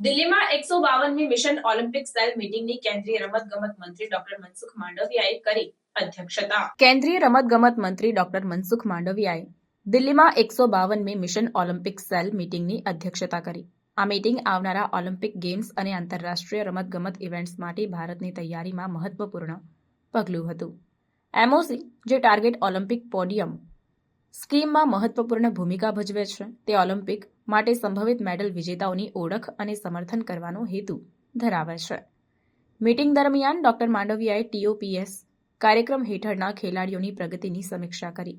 દિલ્હીમાં એકસો બાવનમી મિશન ઓલિમ્પિક સેલ મીટિંગની કેન્દ્રીય રમતગમત મંત્રી ડોક્ટર મનસુખ માંડવિયાએ કરી અધ્યક્ષતા. કેન્દ્રીય રમતગમત મંત્રી ડોક્ટર મનસુખ માંડવિયાએ દિલ્હીમાં એકસો બાવનમી મિશન ઓલિમ્પિક સેલ મીટિંગની અધ્યક્ષતા કરી. આ મીટિંગ આવનારા ઓલિમ્પિક ગેમ્સ અને આંતરરાષ્ટ્રીય રમતગમત ઇવેન્ટ્સ માટે ભારતની તૈયારીમાં મહત્વપૂર્ણ પગલું હતું. એમઓસી, જે ટાર્ગેટ ઓલિમ્પિક પોડિયમ સ્કીમમાં મહત્વપૂર્ણ ભૂમિકા ભજવે છે, તે ઓલિમ્પિક માટે સંભવિત મેડલ વિજેતાઓની ઓળખ અને સમર્થન કરવાનો હેતુ ધરાવે છે. મીટિંગ દરમિયાન ડોક્ટર માંડવિયાએ ટીઓપીએસ કાર્યક્રમ હેઠળના ખેલાડીઓની પ્રગતિની સમીક્ષા કરી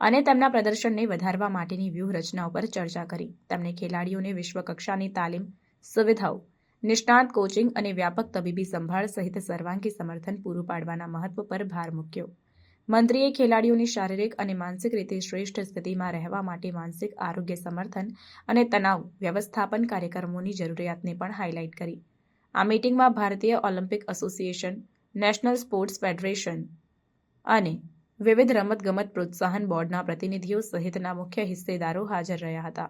અને તેમના પ્રદર્શનને વધારવા માટેની વ્યૂહરચના ઉપર ચર્ચા કરી. તેમણે ખેલાડીઓને વિશ્વકક્ષાની તાલીમ, સુવિધાઓ, નિષ્ણાત કોચિંગ અને વ્યાપક તબીબી સંભાળ સહિત સર્વાંગી સમર્થન પૂરું પાડવાના મહત્વ પર ભાર મૂક્યો. મંત્રીએ ખેલાડીઓની શારીરિક અને માનસિક રીતે શ્રેષ્ઠ સ્થિતિમાં રહેવા માટે માનસિક આરોગ્ય સમર્થન અને તણાવ વ્યવસ્થાપન કાર્યક્રમોની જરૂરિયાતને પણ હાઇલાઇટ કરી. આ મીટિંગમાં ભારતીય Olympic association, national sports federation અને વિવિધ રમતગમત પ્રોત્સાહન બોર્ડના પ્રતિનિધિઓ સહિતના મુખ્ય હિસ્સેદારો હાજર રહ્યા હતા.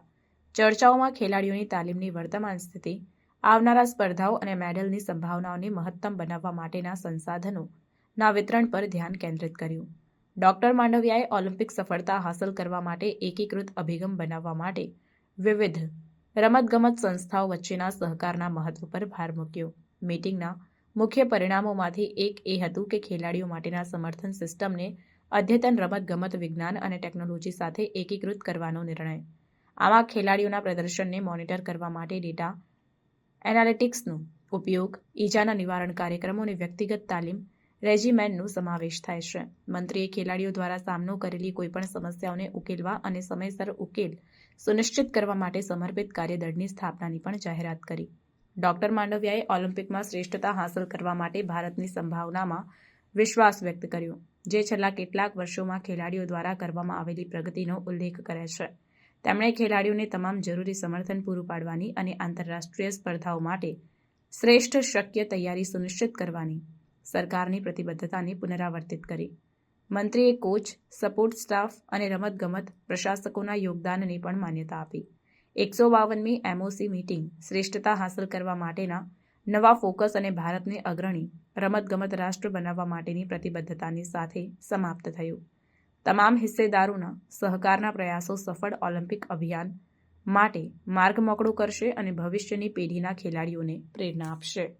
ચર્ચાઓમાં ખેલાડીઓની તાલીમની વર્તમાન સ્થિતિ, આવનારા સ્પર્ધાઓ અને મેડલની સંભાવનાઓને મહત્તમ બનાવવા માટેના સંસાધનો ના વિતરણ પર ધ્યાન કેન્દ્રિત કર્યું. ડોક્ટર માંડવિયાએ ઓલિમ્પિક સફળતા હાંસલ કરવા માટે એકીકૃત અભિગમ બનાવવા માટે વિવિધ રમતગમત સંસ્થાઓ વચ્ચેના સહકારના મહત્વ પર ભાર મૂક્યો. મીટિંગના મુખ્ય પરિણામોમાંથી એક એ હતું કે ખેલાડીઓ માટેના સમર્થન સિસ્ટમને અદ્યતન રમતગમત વિજ્ઞાન અને ટેકનોલોજી સાથે એકીકૃત કરવાનો નિર્ણય. આમાં ખેલાડીઓના પ્રદર્શનને મોનિટર કરવા માટે ડેટા એનાલિટિક્સનો ઉપયોગ, ઈજાના નિવારણ કાર્યક્રમો અને વ્યક્તિગત તાલીમ રેજીમેનનો સમાવેશ થાય છે. મંત્રીએ ખેલાડીઓ દ્વારા સામનો કરેલી કોઈપણ સમસ્યાઓને ઉકેલવા અને સમયસર ઉકેલ સુનિશ્ચિત કરવા માટે સમર્પિત કાર્યદળની સ્થાપનાની પણ જાહેરાત કરી. ડોક્ટર માંડવિયાએ ઓલિમ્પિકમાં શ્રેષ્ઠતા હાંસલ કરવા માટે ભારતની સંભાવનામાં વિશ્વાસ વ્યક્ત કર્યો, જે છેલ્લા કેટલાક વર્ષોમાં ખેલાડીઓ દ્વારા કરવામાં આવેલી પ્રગતિનો ઉલ્લેખ કરે છે. તેમણે ખેલાડીઓને તમામ જરૂરી સમર્થન પૂરું પાડવાની અને આંતરરાષ્ટ્રીય સ્પર્ધાઓ માટે શ્રેષ્ઠ શક્ય તૈયારી સુનિશ્ચિત કરવાની સરકારની પ્રતિબદ્ધતાને પુનરાવર્તિત કરી. મંત્રીએ કોચ, સપોર્ટ સ્ટાફ અને રમતગમત પ્રશાસકોના યોગદાનને પણ માન્યતા આપી. એકસો બાવનમી એમઓસી મીટિંગ શ્રેષ્ઠતા હાંસલ કરવા માટેના નવા ફોકસ અને ભારતને અગ્રણી રમતગમત રાષ્ટ્ર બનાવવા માટેની પ્રતિબદ્ધતાની સાથે સમાપ્ત થયું. તમામ હિસ્સેદારોના સહકારના પ્રયાસો સફળ ઓલિમ્પિક અભિયાન માટે માર્ગ મોકળો કરશે અને ભવિષ્યની પેઢીના ખેલાડીઓને પ્રેરણા આપશે.